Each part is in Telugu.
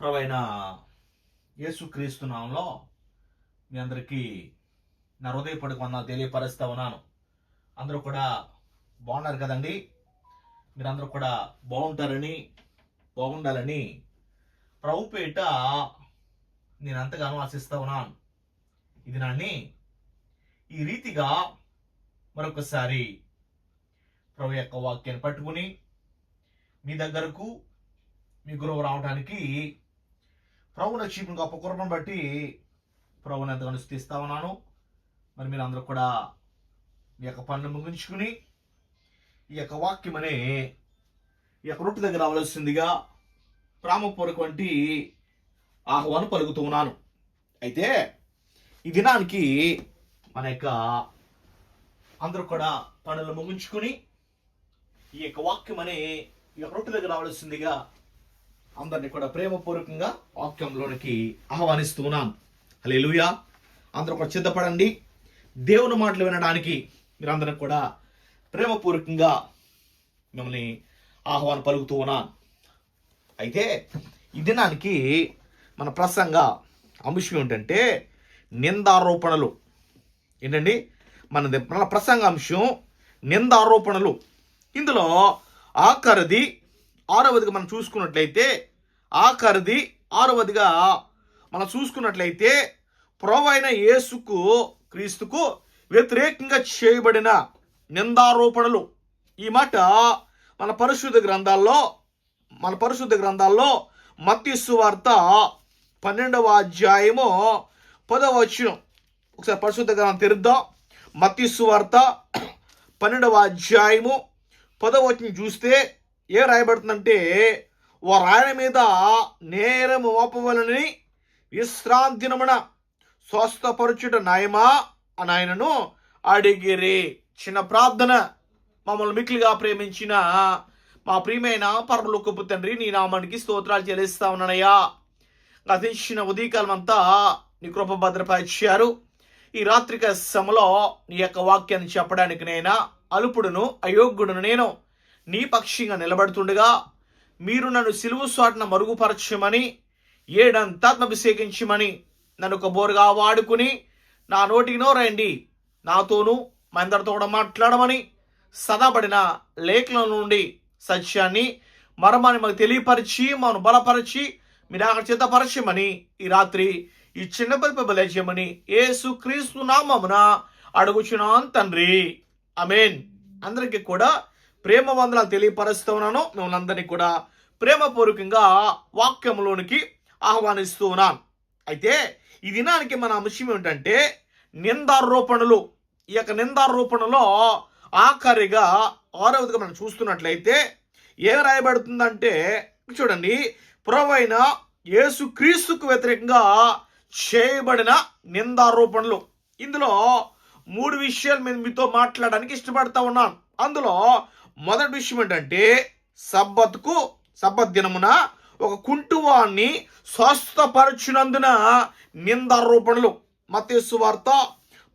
ప్రవైన యేసుక్రీస్తునామంలో మీ అందరికీ నా హృదయపడికి వందలు తెలియపరుస్తూ ఉన్నాను. అందరూ కూడా బాగున్నారు కదండి? మీరందరూ కూడా బాగుంటారని బాగుండాలని ప్రభుపేట నేను అంతగానో ఆశిస్తూ ఉన్నాను. ఇది నాన్ని ఈ రీతిగా మరొకసారి ప్రభు యొక్క వాక్యాన్ని పట్టుకుని మీ దగ్గరకు మీ గురువు రావడానికి ప్రభు నక్షిపుని గొప్ప కృపను బట్టి ప్రభుని ఎంతగానో స్థిస్తా ఉన్నాను. మరి మీరు అందరూ కూడా మీ యొక్క పనులు ముగించుకుని ఈ యొక్క వాక్యం అనే ఈ యొక్క రొట్టె దగ్గర రావాల్సిందిగా ప్రేమపూర్వకవంటి ఆహ్వానం పలుకుతూ ఉన్నాను. అయితే ఈ దినానికి మన యొక్క అందరూ కూడా పనులు ముగించుకుని ఈ యొక్క వాక్యం అనే ఈ యొక్క రొట్టె దగ్గర రావాల్సిందిగా అందరిని కూడా ప్రేమపూర్వకంగా వాక్యంలోనికి ఆహ్వానిస్తూ హలే లూయా అందరూ కూడా సిద్ధపడండి. దేవుని మాటలు వినడానికి మీరందరం కూడా ప్రేమపూర్వకంగా మిమ్మల్ని ఆహ్వానం పలుకుతూ ఉన్నాను అయితే ఈ దినానికి మన ప్రసంగ అంశం ఏంటంటే నిందారోపణలు. ఏంటండి? మన మన ప్రసంగ అంశం నిందారోపణలు. ఇందులో ఆఖరిది ఆరవదిగా మనం చూసుకున్నట్లయితే ఆఖరిది ఆరవదిగా మనం చూసుకున్నట్లయితే ప్రభు యేసుకు క్రీస్తుకు వ్యతిరేకంగా చేయబడిన నిందారోపణలు. ఈ మాట మన పరిశుద్ధ గ్రంథాల్లో మన పరిశుద్ధ గ్రంథాల్లో మత్స్సు వార్త పన్నెండవ అధ్యాయము పదవ వచనం. ఒకసారి పరిశుద్ధ గ్రంథం తెరుద్దాం. మత్స్సు వార్త పన్నెండవ అధ్యాయము పదవ వచనం చూస్తే ఏ రాయబడుతుందంటే ఓ రాయన మీద నేరము మోపవలని విశ్రాంతినమున స్వస్థపరచుట నయమా అని ఆయనను అడిగిరి. చిన్న ప్రార్థన. మమ్మల్ని మిక్కిలిగా ప్రేమించిన మా ప్రియమైన పరలోకపు తండ్రి నీ నామానికి స్తోత్రాలు చెల్లిస్తా ఉన్నానయ్యా. గతించిన ఉదయకాలం అంతా నీ కృప భద్రపరిచారు. ఈ రాత్రిక సమలో నీ యొక్క వాక్యాన్ని చెప్పడానికి నేను? అలుపుడును అయోగ్యుడును నేను. నీపక్షిగా నిలబడుతుండగా మీరు నన్ను సిలువు స్వాటన మరుగుపరచమని ఏడంతాత్మభిషేకించమని నన్ను ఒక బోరుగా వాడుకుని నా నోటికినో రండి నాతోనూ మా అందరితో కూడా మాట్లాడమని సదాపడిన లేఖల నుండి సత్యాన్ని మరమాన్ని మాకు తెలియపరిచి మనం బలపరిచి మీరు అక్కడ చిత్తపరచమని ఈ రాత్రి ఈ చిన్న పిలుపు బలేచేయమని యేసు క్రీస్తు నామమున అడుగుచున్నాను తండ్రి. అమేన్ అందరికీ కూడా ప్రేమ వందనాలు తెలియపరుస్తూ ఉన్నాను. మిమ్మల్ని అందరినీ కూడా ప్రేమపూర్వకంగా వాక్యంలోనికి ఆహ్వానిస్తూ ఉన్నాను. అయితే ఈ దినానికి మన అంశం ఏమిటంటే నిందారోపణలు. ఈ యొక్క నిందారోపణలో ఆఖరిగా ఆరవదిగా మనం చూస్తున్నట్లయితే ఏం రాయబడుతుందంటే చూడండి పురవైన యేసు క్రీస్తుకు వ్యతిరేకంగా చేయబడిన నిందారోపణలు. ఇందులో మూడు విషయాలు నేను మీతో మాట్లాడడానికి ఇష్టపడతా ఉన్నాను. అందులో మొదటి విషయం ఏంటంటే సబ్బత్కు సబ్బత్ దినమున ఒక కుంటువాన్ని స్వస్థపరచునందున నిందారోపణలు మతేసు వార్త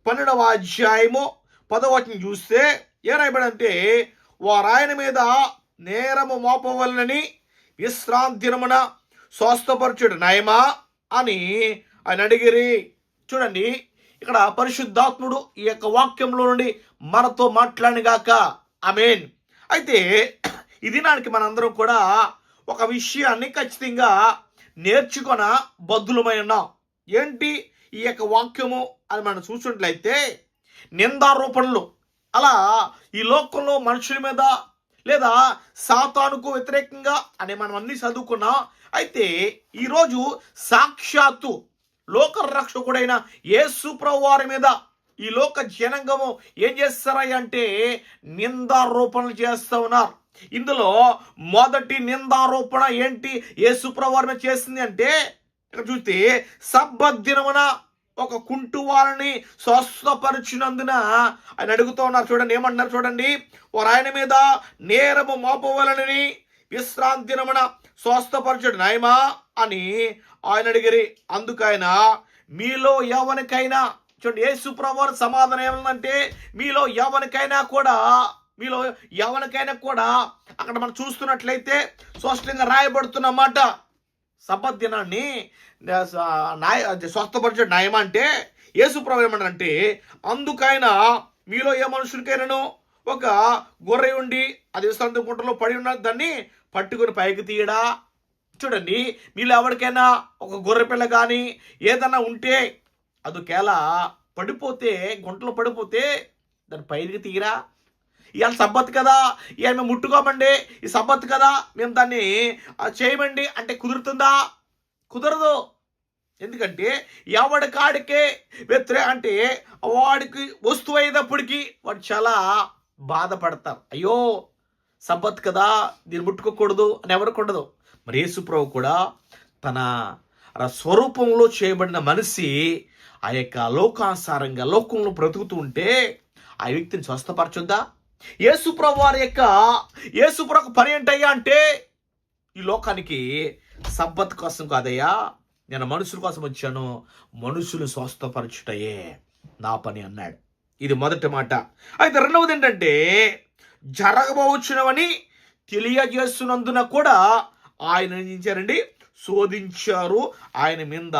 పన్నెండవ అధ్యాయము పదవచనం చూస్తే ఏ రాయబడంటే వారాయన మీద నేరము మోపవలనని విశ్రాంతి దినమున స్వస్థపరచుడు నయమా అని ఆయన అడిగిరి. చూడండి ఇక్కడ పరిశుద్ధాత్ముడు ఈ యొక్క వాక్యంలో నుండి మనతో మాట్లాడిగాక మీన్ అయితే ఈ దినానికి మనందరం కూడా ఒక విషయాన్ని ఖచ్చితంగా నేర్చుకొన బద్దులమై ఉన్నాం. ఏంటి? ఈ యొక్క వాక్యము అని మనం చూసినట్లయితే నిందారోపణలు. అలా ఈ లోకంలో మనుషుల మీద లేదా సాతానుకు వ్యతిరేకంగా అని మనం అన్ని చదువుకున్నాం. అయితే ఈరోజు సాక్షాత్తు లోక రక్షకుడైన యేసు ప్రభు వారి మీద ఈ లోక జనాంగము ఏం చేస్తారా అంటే నిందారోపణలు చేస్తూ ఉన్నారు. ఇందులో మొదటి నిందారోపణ ఏంటి? యేసు ప్రభు చేసింది అంటే ఇక్కడ చూస్తే సబ్బత్ దినమున ఒక కుంటు వారిని స్వస్థపరిచినందున ఆయన అడుగుతూ ఉన్నారు. చూడండి ఏమన్నారు చూడండి. వారు ఆయన మీద నేరము మోపవలనని విశ్రాంతి దినమున స్వస్థపరచుడు. నాయమా అని ఆయన అడిగిరి. అందుకైనా మీలో ఎవరికైనా చూడండి యేసు ప్రభువారి సమాధానం ఏమందంటే మీలో ఎవరికైనా కూడా మీలో ఎవరికైనా కూడా అక్కడ మనం చూస్తున్నట్లయితే స్పష్టంగా రాయబడుతున్న మాట సబ్బత్ దినాన్ని న్యాయ స్వస్థపరిచే న్యాయం అంటే యేసుప్రభు ఏమంటారంటే అందుకైనా మీలో ఏ మనుషులకైనాను ఒక గొర్రె ఉండి అది విశ్రాంతి గుంటలో పడి ఉన్న దాన్ని పట్టుకుని పైకి తీయడా? చూడండి మీలో ఎవరికైనా ఒక గొర్రె పిల్ల కానీ ఏదన్నా ఉంటే అది పడిపోతే గుంటలో పడిపోతే దాని పైకి తీరా. ఇవాళ సబ్బత్ కదా ఇవాళ మేము ముట్టుకోమండి ఈ సబ్బత్ కదా మేము దాన్ని చేయమండి అంటే కుదురుతుందా? కుదరదు. ఎందుకంటే ఎవడి కాడికే వ్యతిరే అంటే వాడికి వస్తువు అయ్యేటప్పటికి వాడు చాలా బాధపడతారు. అయ్యో సబ్బత్ కదా దీన్ని ముట్టుకోకూడదు అని ఎవరికి ఉండదు. మరి యేసుప్రభు కూడా తన స్వరూపంలో చేయబడిన మనిషి ఆ యొక్క లోకానుసారంగా లోకంలో బ్రతుకుతూ ఉంటే ఆ వ్యక్తిని స్వస్థపరచుద్దా? యేసుప్రభు వారి యొక్క యేసుప్రభు పని ఏంటయ్యా అంటే ఈ లోకానికి సబ్బత్ కోసం కాదయ్యా నేను మనుషుల కోసం వచ్చాను మనుషులు స్వస్థపరచుటయే నా పని అన్నాడు. ఇది మొదటి మాట. అయితే రెండవది ఏంటంటే జరగబోచున్నవని తెలియజేస్తున్నందున కూడా ఆయన ఏం చేశారండి? శోధించారు. ఆయన మీద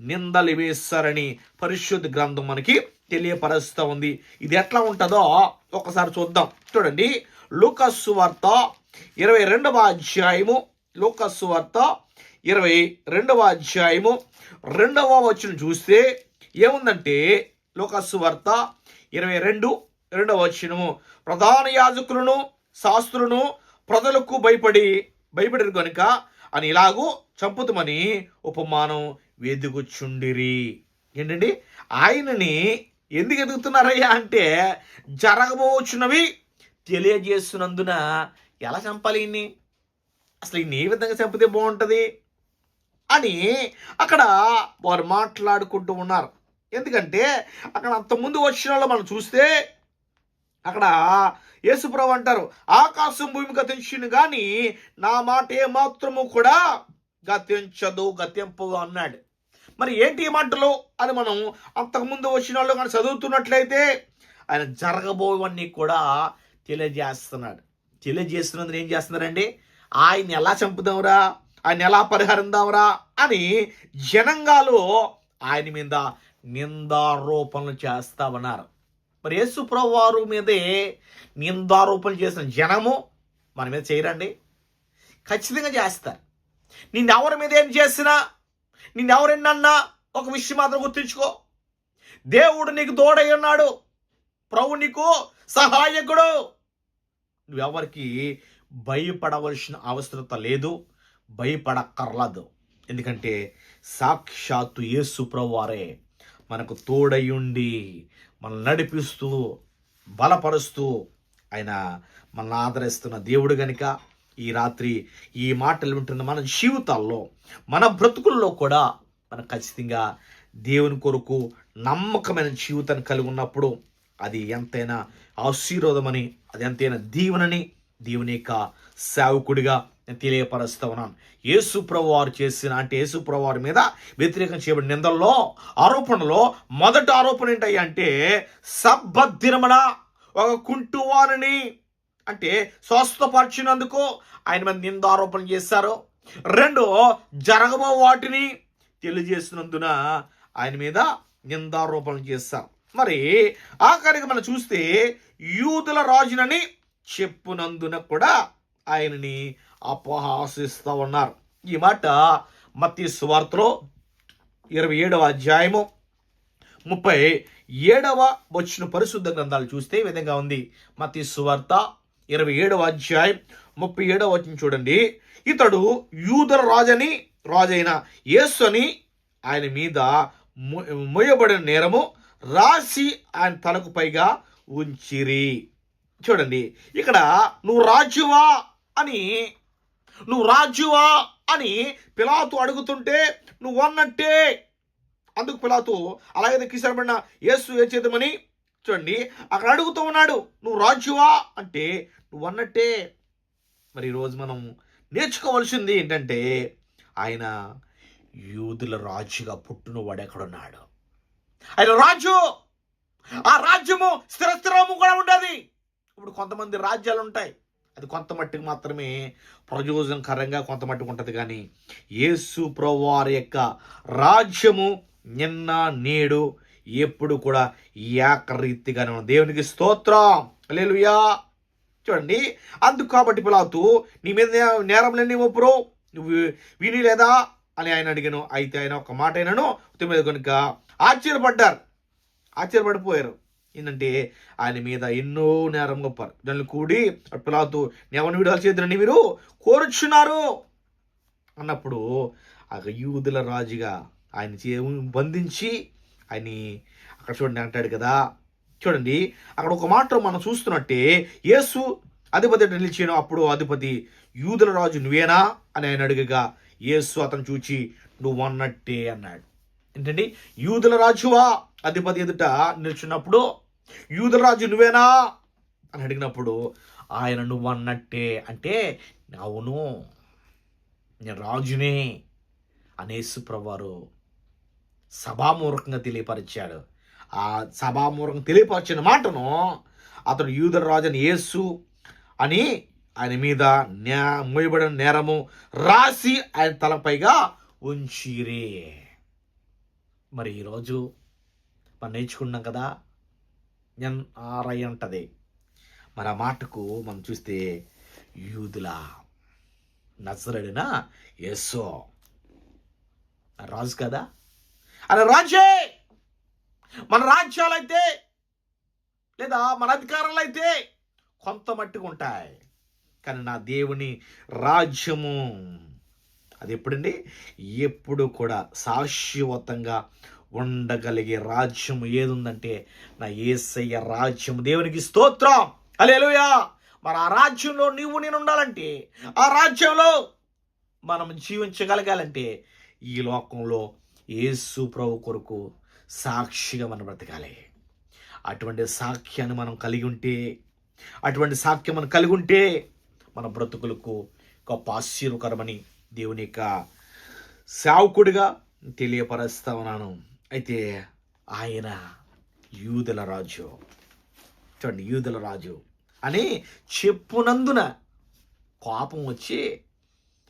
నిందలు వేశారని పరిశుద్ధ గ్రంథం మనకి తెలియపరుస్తూ ఉంది. ఇది ఎట్లా ఉంటుందో ఒకసారి చూద్దాం. చూడండి. లూకస్సు వార్త ఇరవై రెండవ అధ్యాయము. లూకస్సు వార్త ఇరవై రెండవ అధ్యాయము. రెండవ వచ్చిన చూస్తే ఏముందంటే లోకస్సు వార్త ఇరవై రెండు రెండవ వచనము. ప్రధాన యాజకులను శాస్త్రులను ప్రజలకు భయపడి భయపడరు కనుక అని ఇలాగూ చంపుతమని ఉపమానం వెదుగుచుండిరి. ఏంటండి? ఆయనని ఎందుకు ఎదుగుతున్నారయ్యా అంటే జరగబోచున్నవి తెలియజేస్తున్నందున ఎలా చంపాలి ఇన్ని అసలు ఇన్ని ఏ విధంగా చంపితే బాగుంటుంది? అని అక్కడ వారు మాట్లాడుకుంటూ ఉన్నారు. ఎందుకంటే అక్కడ అంతకుముందు వచ్చిన వాళ్ళు మనం చూస్తే అక్కడ యేసుప్రభు అంటారు ఆకాశం భూమి గతించింది కానీ నా మాట ఏ మాత్రము కూడా గతించదు గతింపదు అన్నాడు. మరి ఏంటి మాటలు? అని మనం అంతకుముందు వచ్చిన వాళ్ళు కానీ చదువుతున్నట్లయితే ఆయన జరగబోవన్నీ కూడా తెలియజేస్తున్నాడు. తెలియజేస్తున్నందుకు ఏం చేస్తున్నారండి? ఆయన ఎలా చంపుదాంరా? ఆయన ఎలా పరిహరిందాంరా అని జనంగాలు ఆయన మీద నిందారోపణలు చేస్తా ఉన్నారు. మరి యేసుప్రభు వారు మీదే నిందారోపణలు చేసిన జనము మన మీద చేయరండి. ఖచ్చితంగా చేస్తారు. నిన్నెవరి మీద ఏం చేసినా నిన్నెవరెన్నన్నా ఒక విషయం మాత్రం గుర్తుంచుకో. దేవుడు నీకు తోడై ఉన్నాడు. ప్రభు నీకు సహాయకుడు. నువ్వెవరికి భయపడవలసిన అవసరత లేదు భయపడక్కర్లేదు. ఎందుకంటే సాక్షాత్తు యేసు ప్రభువారే మనకు తోడయుండి మనల్ని నడిపిస్తూ బలపరుస్తూ ఆయన మనల్ని ఆదరిస్తున్న దేవుడు గనుక ఈ రాత్రి ఈ మాటలు వింటున్న మన జీవితాల్లో మన బ్రతుకుల్లో కూడా మనం ఖచ్చితంగా దేవుని కొరకు నమ్మకమైన జీవితాన్ని కలిగి ఉన్నప్పుడు అది ఎంతైనా ఆశీర్వాదమని అది ఎంతైనా దీవెనని దేవుని యొక్క సేవకుడిగా నేను తెలియపరుస్తూ ఉన్నాను యేసు వారు చేసిన అంటే యేసు వారి మీద వ్యతిరేకం చేయబడిన నిందల్లో ఆరోపణలో మొదటి ఆరోపణ ఏంటయ్యా అంటే సబ్బద్దిరమణ ఒక కుంటువారిని అంటే స్వస్థపరిచినందుకు ఆయన మీద నిందారోపణ చేశారు. రెండు జరగబో వాటిని తెలియజేసినందున ఆయన మీద నిందారోపణలు చేశారు. మరి ఆఖరికి మనం చూస్తే యూదుల రాజునని చెప్పునందున కూడా ఆయనని అపహాసిస్తూ ఉన్నారు. ఈ మాట మత్తి సువార్తలో ఇరవై ఏడవ అధ్యాయము ముప్పై ఏడవ వచ్చిన పరిశుద్ధ గ్రంథాలు చూస్తే ఈ విధంగా ఉంది. మత్తి సువార్త ఇరవై ఏడవ అధ్యాయం ముప్పై ఏడవ వచ్చిన చూడండి. ఇతడు యూదర రాజని రాజైన యేసు అని ఆయన మీద మొయబడిన నేరము రాసి ఆయన తలకు పైగా ఉంచిరి. చూడండి ఇక్కడ నువ్వు రాజువా అని నువ్వు రాజువా అని పిలాతు అడుగుతుంటే నువ్వు అన్నట్టే. అందుకు పిలాతు అలాగే కిసరబడిన యేసు ఏం చేద్దామని చూడండి అక్కడ అడుగుతూ ఉన్నాడు నువ్వు రాజువా? అంటే నువ్వు అన్నట్టే. మరి ఈరోజు మనం నేర్చుకోవాల్సింది ఏంటంటే ఆయన యూదుల రాజుగా పుట్టినవాడు ఎక్కడున్నాడు? ఆయన రాజు! ఆ రాజ్యము స్థిరస్థిరము కూడా ఉండదు. ఇప్పుడు కొంతమంది రాజ్యాలు ఉంటాయి అది కొంత మట్టుకు మాత్రమే ప్రయోజనకరంగా కొంత మట్టుకు ఉంటుంది కానీ యేసు ప్రభువారి యొక్క రాజ్యము నిన్న నేడు ఎప్పుడు కూడా ఏకరీతిగానే ఉంది దేవునికి స్తోత్రం. లేలుయా చూడండి. అందుకు కాబట్టి పిలాతు నీ మీద నేరం నేరంలన్నీ ఒప్పురో? నువ్వు విని లేదా? అని ఆయన అడిగాను. అయితే ఆయన ఒక మాట అయినాను మీద కనుక ఆశ్చర్యపడ్డారు. ఆశ్చర్యపడిపోయారు. ఏంటంటే ఆయన మీద ఎన్నో నేరం గొప్పారు. దాన్ని కూడి పిలాతు ఎవరిని విడాల్సి చేద్దరని మీరు కోరుచున్నారు. అన్నప్పుడు ఆ యూదుల రాజుగా ఆయన చే- బంధించి ఆయన అక్కడ చూడండి అంటాడు కదా. చూడండి అక్కడ ఒక మాట మనం చూస్తున్నట్టే యేసు అధిపతి నిలిచాను అప్పుడు అధిపతి యూదుల రాజు నువ్వేనా అని ఆయన అడిగగా యేసు అతను చూచి నువ్వు అన్నట్టే అన్నాడు. ఏంటండి యూదుల రాజువా అధిపతి ఎదుట నిల్చున్నప్పుడు యూదరాజు రాజు నువ్వేనా? అని అడిగినప్పుడు ఆయన నువ్వు అన్నట్టే అంటే అవును నేను రాజునే అనేసు ప్రభువారు సభామూర్ఖంగా తెలియపరిచాడు ఆ సభామూర్ఖంగా తెలియపరిచిన మాటను అతడు యూదుల రాజుని యేసు అని ఆయన మీద నే మోయబడిన నేరము రాసి ఆయన తలపైగా ఉంచిరే. మరి ఈరోజు మనం నేర్చుకున్నాం కదా ఎన్ఆర్ఐ అంటది మరి ఆ మాటకు మనం చూస్తే యూదుల నజరడిన యేసో. రాజు కదా? అలా రాజే! మన రాజ్యాలైతే లేదా మన అధికారాలు అయితే కొంత మట్టుకు ఉంటాయి. కానీ నా దేవుని రాజ్యము అది ఎప్పుడండి? ఎప్పుడు కూడా శాశ్వతంగా ఉండగలిగే రాజ్యం ఏదుందంటే నా ఏసయ్య రాజ్యం దేవునికి స్తోత్రం. అలేలుయా మరి ఆ రాజ్యంలో నీవు నేను ఉండాలంటే ఆ రాజ్యంలో మనం జీవించగలగాలంటే ఈ లోకంలో యేసు ప్రభు కొరకు సాక్షిగా మనం బ్రతకాలి. అటువంటి సాఖ్యాన్ని మనం కలిగి ఉంటే అటువంటి సాఖ్యం మనం కలిగి ఉంటే మన బ్రతుకులకు గొప్ప ఆశీర్వకరమని దేవుని యొక్క సేవకుడిగా తెలియపరుస్తా ఉన్నాను. అయితే ఆయన యూదుల రాజు. చూడండి యూదుల రాజు అని చెప్పునందున కోపం వచ్చి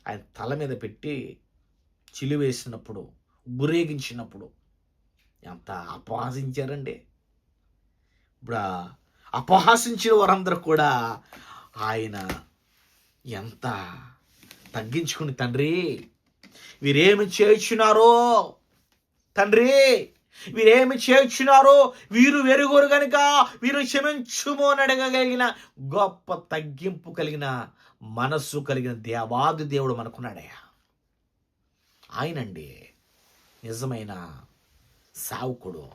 ఆయన తల మీద పెట్టి చిలివేసినప్పుడు ఊరేగించినప్పుడు ఎంత అపహాసించారండి. ఇప్పుడు అపహాసించిన వారందరూ కూడా ఆయన ఎంత తగ్గించుకుని తండ్రి వీరేమి చేయించినారో తండ్రి వీరేమి చేర్చున్నారో వీరు వెరుగురు గనుక వీరు క్షమించుము అని అడగగలిగిన గొప్ప తగ్గింపు కలిగిన మనస్సు కలిగిన దేవాది దేవుడు మనకున్నాడయ్యా. ఆయనండి నిజమైన సావుకుడు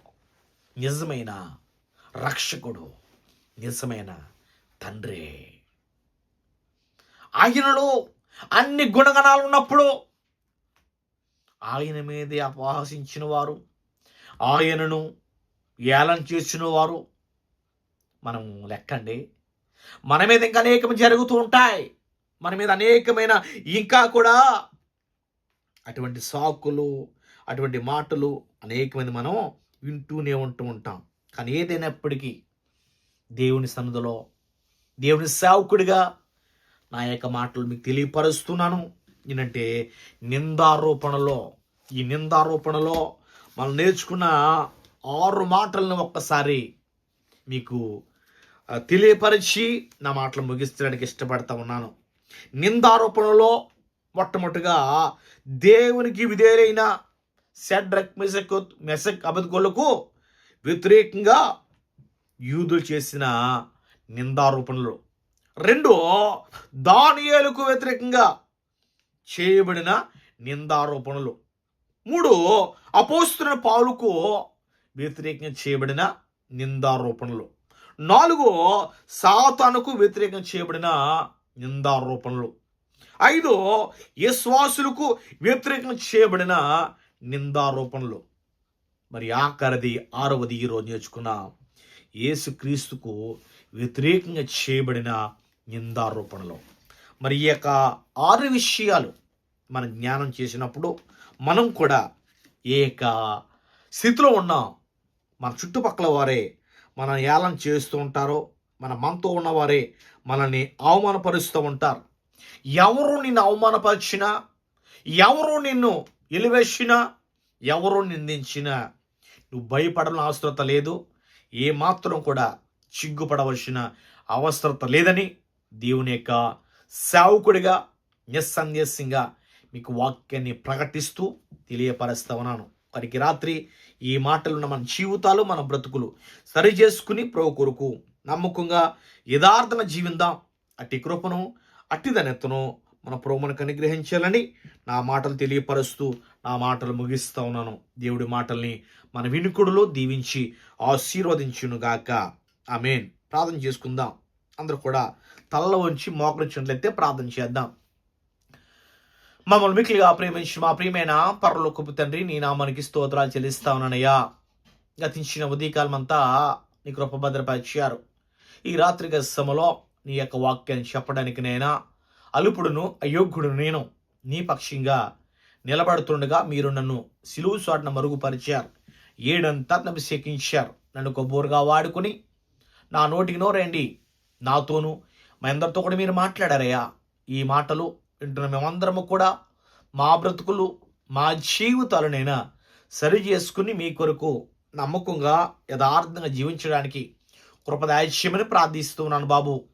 నిజమైన రక్షకుడు నిజమైన తండ్రి. ఆయనలో అన్ని గుణగణాలు ఉన్నప్పుడు ఆయన మీదే అపహాసించిన వారు ఆయనను ఏలం చేసిన వారు మనం లెక్కండి. మన మీద ఇంకా అనేకం జరుగుతూ ఉంటాయి. మన మీద అనేకమైన ఇంకా కూడా అటువంటి సాకులు అటువంటి మాటలు అనేకమంది మనం వింటూనే ఉంటూ ఉంటాం. కానీ ఏదైనప్పటికీ దేవుని సన్నిధిలో దేవుని సేవకుడిగా నా యొక్క మాటలు మీకు తెలియపరుస్తున్నాను. ఏంటంటే నిందారోపణలో ఈ నిందారోపణలో మనం నేర్చుకున్న ఆరు మాటలను ఒక్కసారి మీకు తెలియపరిచి నా మాటలు ముగిస్తడానికి ఇష్టపడతా ఉన్నాను. నిందారోపణలో మొట్టమొదటిగా దేవునికి విధేయులైన సెడ్రక్ మెసక్ మెసక్ అబద్గోళ్ళకు వ్యతిరేకంగా యూదులు చేసిన నిందారోపణలు. రెండు దానియాలకు వ్యతిరేకంగా చేయబడిన నిందారోపణలు. మూడు అపోస్తున్న పాలుకు వ్యతిరేకంగా చేయబడిన నిందారోపణలు. నాలుగు సాతానుకు వ్యతిరేకంగా చేయబడిన నిందారోపణలు. ఐదు యశ్వాసులకు వ్యతిరేకంగా చేయబడిన నిందారోపణలు. మరి ఆఖరిది ఆరవది ఈరోజు నేర్చుకున్న. యేసుక్రీస్తుకు వ్యతిరేకంగా చేయబడిన నిందారోపణలు. మరి ఈ యొక్క ఆరు విషయాలు మనం జ్ఞానం చేసినప్పుడు మనం కూడా ఏ యొక్క స్థితిలో ఉన్నాం మన చుట్టుపక్కల వారే మనం ఏలం చేస్తూ ఉంటారో మన మనతో ఉన్నవారే మనల్ని అవమానపరుస్తూ ఉంటారు. ఎవరు నిన్ను అవమానపరిచినా ఎవరు నిన్ను ఎలివేసినా ఎవరు నిందించినా నువ్వు భయపడాలని అవసరత లేదు. ఏమాత్రం కూడా చిగ్గుపడవలసిన అవసరత లేదని దేవుని యొక్క సేవకుడిగా నిస్సందేశంగా మీకు వాక్యాన్ని ప్రకటిస్తూ తెలియపరుస్తా ఉన్నాను వారికి రాత్రి ఈ మాటలున్న మన జీవితాలు మన బ్రతుకులు సరి చేసుకుని ప్రభు కొరకు నమ్మకంగా యథార్థన జీవిందాం. అట్టి కృపను అట్టి ధన్యతను మన ప్రభు మనకు అనుగ్రహించాలని నా మాటలు తెలియపరుస్తూ నా మాటలు ముగిస్తూ ఉన్నాను. దేవుడి మాటల్ని మన వినుకుడులో దీవించి ఆశీర్వదించునుగాక. ఆమెన్. ప్రార్థన చేసుకుందాం. అందరూ కూడా తలలో ఉంచి మోకరించినట్లయితే ప్రార్థన చేద్దాం. మమ్మల్ని మిక్కిలిగా ప్రేమించి మా ప్రియమైన పరలోకపు తండ్రి నీ నామానికి స్తోత్రాలు చెల్లిస్తా ఉన్నానయ్యా. గతించిన ఉదయకాలం అంతా నీ కృప భద్రపరిచారు. ఈ రాత్రి గసమలో నీ యొక్క వాక్యాన్ని చెప్పడానికి నైనా? అలుపుడును అయోగ్యుడు నేను. నీ పక్షంగా నిలబడుతుండగా మీరు నన్ను సిలువు సాటిన మరుగుపరిచారు. ఏడంతా అభిషేకించారు. నన్ను కొబ్బోరుగా వాడుకొని నా నోటికి నోరండి. నాతోనూ మా అందరితో కూడా మీరు మాట్లాడారయ్యా. ఈ మాటలు వింటున్న మేమందరము కూడా మా బ్రతుకులు మా జీవితాలనైనా సరి చేసుకుని మీ కొరకు నమ్మకంగా యథార్థంగా జీవించడానికి కృపదాయస్యమని ప్రార్థిస్తున్నాను బాబు.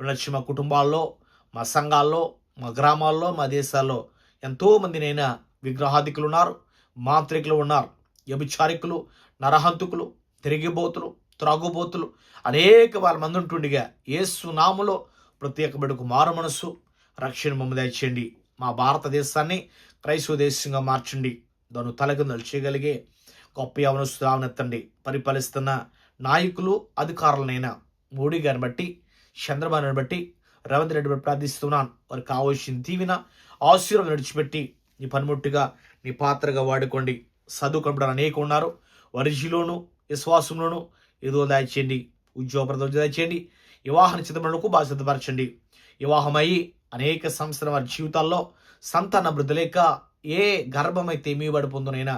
వినొచ్చి మా కుటుంబాల్లో మా సంఘాల్లో మా గ్రామాల్లో మా దేశాల్లో ఎంతోమందినైనా విగ్రహాధికులు ఉన్నారు మాంత్రికులు ఉన్నారు వ్యభిచారికులు నరహంతుకులు తిరిగిబోతులు త్రాగుబోతులు అనేక వాళ్ళ మంది ఉంటుండగా ఏసునాములో ప్రత్యేకమైన ప్రత్యేక మారు మనస్సు. రక్షణ మమ్మ దయచేయండి. మా భారతదేశాన్ని క్రైస్తవ దేశంగా మార్చండి. దాన్ని తలకిందలు చేయగలిగే గొప్ప యవనస్తులావనెత్తండి పరిపాలిస్తున్న నాయకులు అధికారులనైనా మోడీ గారిని బట్టి చంద్రబాబుని బట్టి రేవంత్ రెడ్డి బట్టి ప్రార్థిస్తున్నాను. వారికి కావాల్సిన దీవిన ఆశీర్వాదం నడిచిపెట్టి నీ పనిముట్టుగా నీ పాత్రగా వాడుకోండి. చదువు అనేక ఉన్నారు. వరిజిలోను విశ్వాసంలోను ఏదో దాచేయండి ఉద్యోగ ప్రదోష వివాహాన్ని చిత్తపడకు బాధ్యతపరచండి. వివాహమయ్యి అనేక సంవత్సరాల వారి జీవితాల్లో సంతాన వృద్ధి లేక ఏ గర్భమైతే మీ పడి పొందునైనా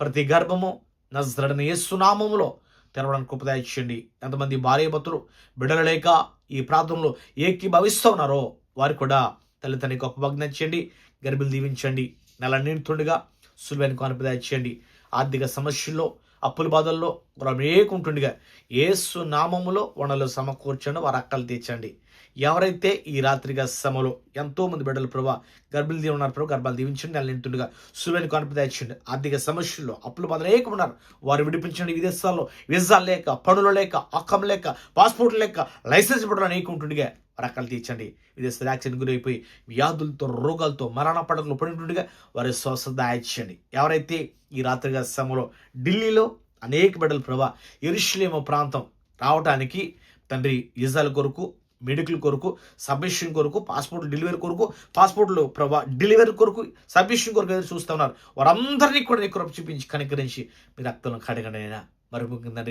ప్రతి గర్భము నజరడని ఏసునామములో తెరవడానికి ఉపదాయించండి ఎంతమంది భార్య భర్తలు బిడ్డలు లేక ఈ ప్రాంతంలో ఏకీభవిస్తూ ఉన్నారో వారు కూడా తల్లిదండ్రి గొప్ప భగ్నించండి గర్భిలు దీవించండి. నెల నిండుతుండగా సులువైన కానుపదాయించండి ఆర్థిక సమస్యల్లో అప్పుల బాధల్లో రమేకుంటుండగా ఏసు నామములో వనలు సమకూర్చండి వారు అక్కలు తీర్చండి. ఎవరైతే ఈ రాత్రిగా సమలో ఎంతో మంది బిడ్డలు ప్రభా గర్భిలు దీవి ఉన్నారు ప్రభు గర్భాలు దీవించండి నెల నింటుండగా సులువైన కానుపదాయించండి ఆర్థిక సమస్యల్లో అప్పుల బాధలు ఏకమున్నారు వారు విడిపించండి విదేశాల్లో వీసా లేక పనులు లేక అక్కం లేక పాస్పోర్ట్ లేక లైసెన్స్ పడడం అనేకుంటుండగా రకాలు తీర్చండి. ఇది యాక్సిడెంట్ గురైపోయి వ్యాధులతో రోగాలతో మరణ పడకలు పడినట్టుగా వారి స్వస్థత దాయించండి. ఎవరైతే ఈ రాత్రిగా సమయంలో ఢిల్లీలో అనేక బిడ్డలు ప్రభా ఎరుషులేమో ప్రాంతం రావటానికి తండ్రి ఈజాల కొరకు మెడికల్ కొరకు సబ్మిషన్ కొరకు పాస్పోర్ట్ డెలివరీ కొరకు పాస్పోర్ట్లు ప్రభా డెలివరీ కొరకు సబ్మిషన్ కొరకు ఎదురు చూస్తూ ఉన్నారు. వారందరినీ కూడా నీ కృప చూపించి కనికరించి మీ రక్తంలో కడగనైనా మరి ముఖ్యంగా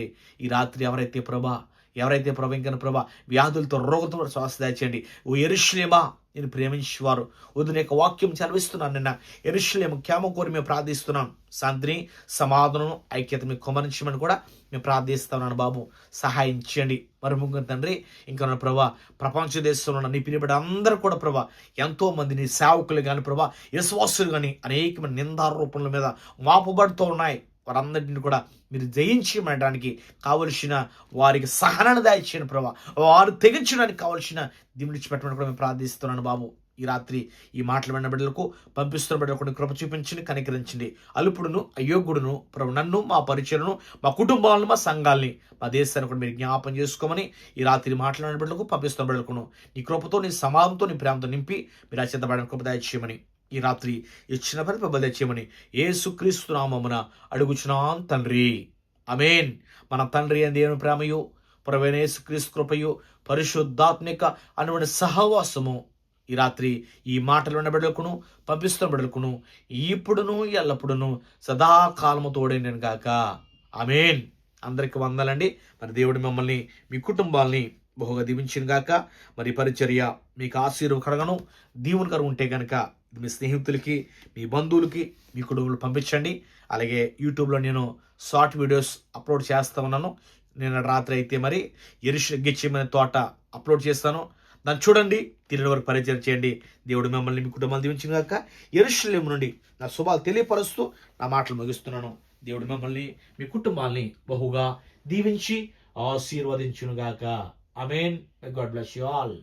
ఈ రాత్రి ఎవరైతే ప్రభా ఎవరైతే ప్రభు ఇంకా ప్రభా వ్యాధులతో రోగంతో శ్వాస దాచేయండి. ఓ ఎరుషులేమా నేను ప్రేమించేవారు. వదిన యొక్క వాక్యం చదివిస్తున్నాను నిన్న. ఎరుషులేము క్షేమ కోరి మేము ప్రార్థిస్తున్నాం. శాంతిని సమాధానం ఐక్యత మీకు కుమరించమని కూడా మేము ప్రార్థిస్తున్నాను బాబు. సహాయం చేయండి. మరి ముగ్గురు తండ్రి ఇంకా నా ప్రభా ప్రపంచ దేశంలో ఉన్న నీ పిలిబడి అందరూ కూడా ప్రభా ఎంతో మంది నీ సేవకులు కానీ ప్రభా విశ్వాసులు కానీ అనేకమైన నిందారోపణల మీద మాపుబడుతూ ఉన్నాయి. వారందరిని కూడా మీరు జయించమనడానికి కావలసిన వారికి సహనాన్ని దాయిచ్చిన ప్రభా. వారు తెగించడానికి కావలసిన దిమిడిచి పెట్టమని కూడా మేము ప్రార్థిస్తున్నాను బాబు. ఈ రాత్రి ఈ మాటలు విన్న బిడ్డలకు పంపిస్తున్న బిడ్డలకు కృప చూపించండి కనికరించండి. అల్పుడును అయోగ్యుడును ప్రభు నన్ను మా పరిచయను మా కుటుంబాలను మా సంఘాలని మా దేశాన్ని కూడా మీరు జ్ఞాపం చేసుకోమని ఈ రాత్రి మాట్లాడిన బిడ్డలకు పంపిస్తున్న బిడ్డలకును నీ కృపతో నీ సమాధంతో నీ ప్రేమతో నింపి మీరు అత్యంతపడిన కృప దయచేయమని ఈ రాత్రి ఇచ్చిన పని బలచేయమని ఏసుక్రీస్తు నామమున అడుగుచున్నాం తండ్రి. అమేన్ మన తండ్రి అని దేవుని ప్రేమయు ప్రవేణ యేసుక్రీస్తు కృపయు పరిశుద్ధాత్మిక అనువైన సహవాసము ఈ రాత్రి ఈ మాటలు ఉన్న పంపిస్తున్న బిడ్డలకును ఇప్పుడును ఎల్లప్పుడును సదాకాలము తోడైన గాక. అమేన్ అందరికి వందాలండి. మరి దేవుడు మిమ్మల్ని మీ కుటుంబాల్ని బహుగా దీవించిన గాక మరి పరిచర్య మీకు ఆశీర్వకరంగాను దీవునికరం ఉంటే కనుక మీ స్నేహితులకి మీ బంధువులకి మీ కుటుంబంలో పంపించండి. అలాగే యూట్యూబ్లో నేను షార్ట్ వీడియోస్ అప్లోడ్ చేస్తూ ఉన్నాను. నేను రాత్రి అయితే మరి ఎరుష గెచ్చిమనే తోట అప్లోడ్ చేస్తాను. దాన్ని చూడండి తిరిగి వరకు పరిచయం చేయండి. దేవుడు మిమ్మల్ని మీ కుటుంబాలు దీవించిన కాక ఎరుషలేం నుండి నా శుభాలు తెలియపరుస్తూ నా మాటలు ముగిస్తున్నాను. దేవుడు మిమ్మల్ని మీ కుటుంబాల్ని బహుగా దీవించి ఆశీర్వదించునుగాక amen God bless you all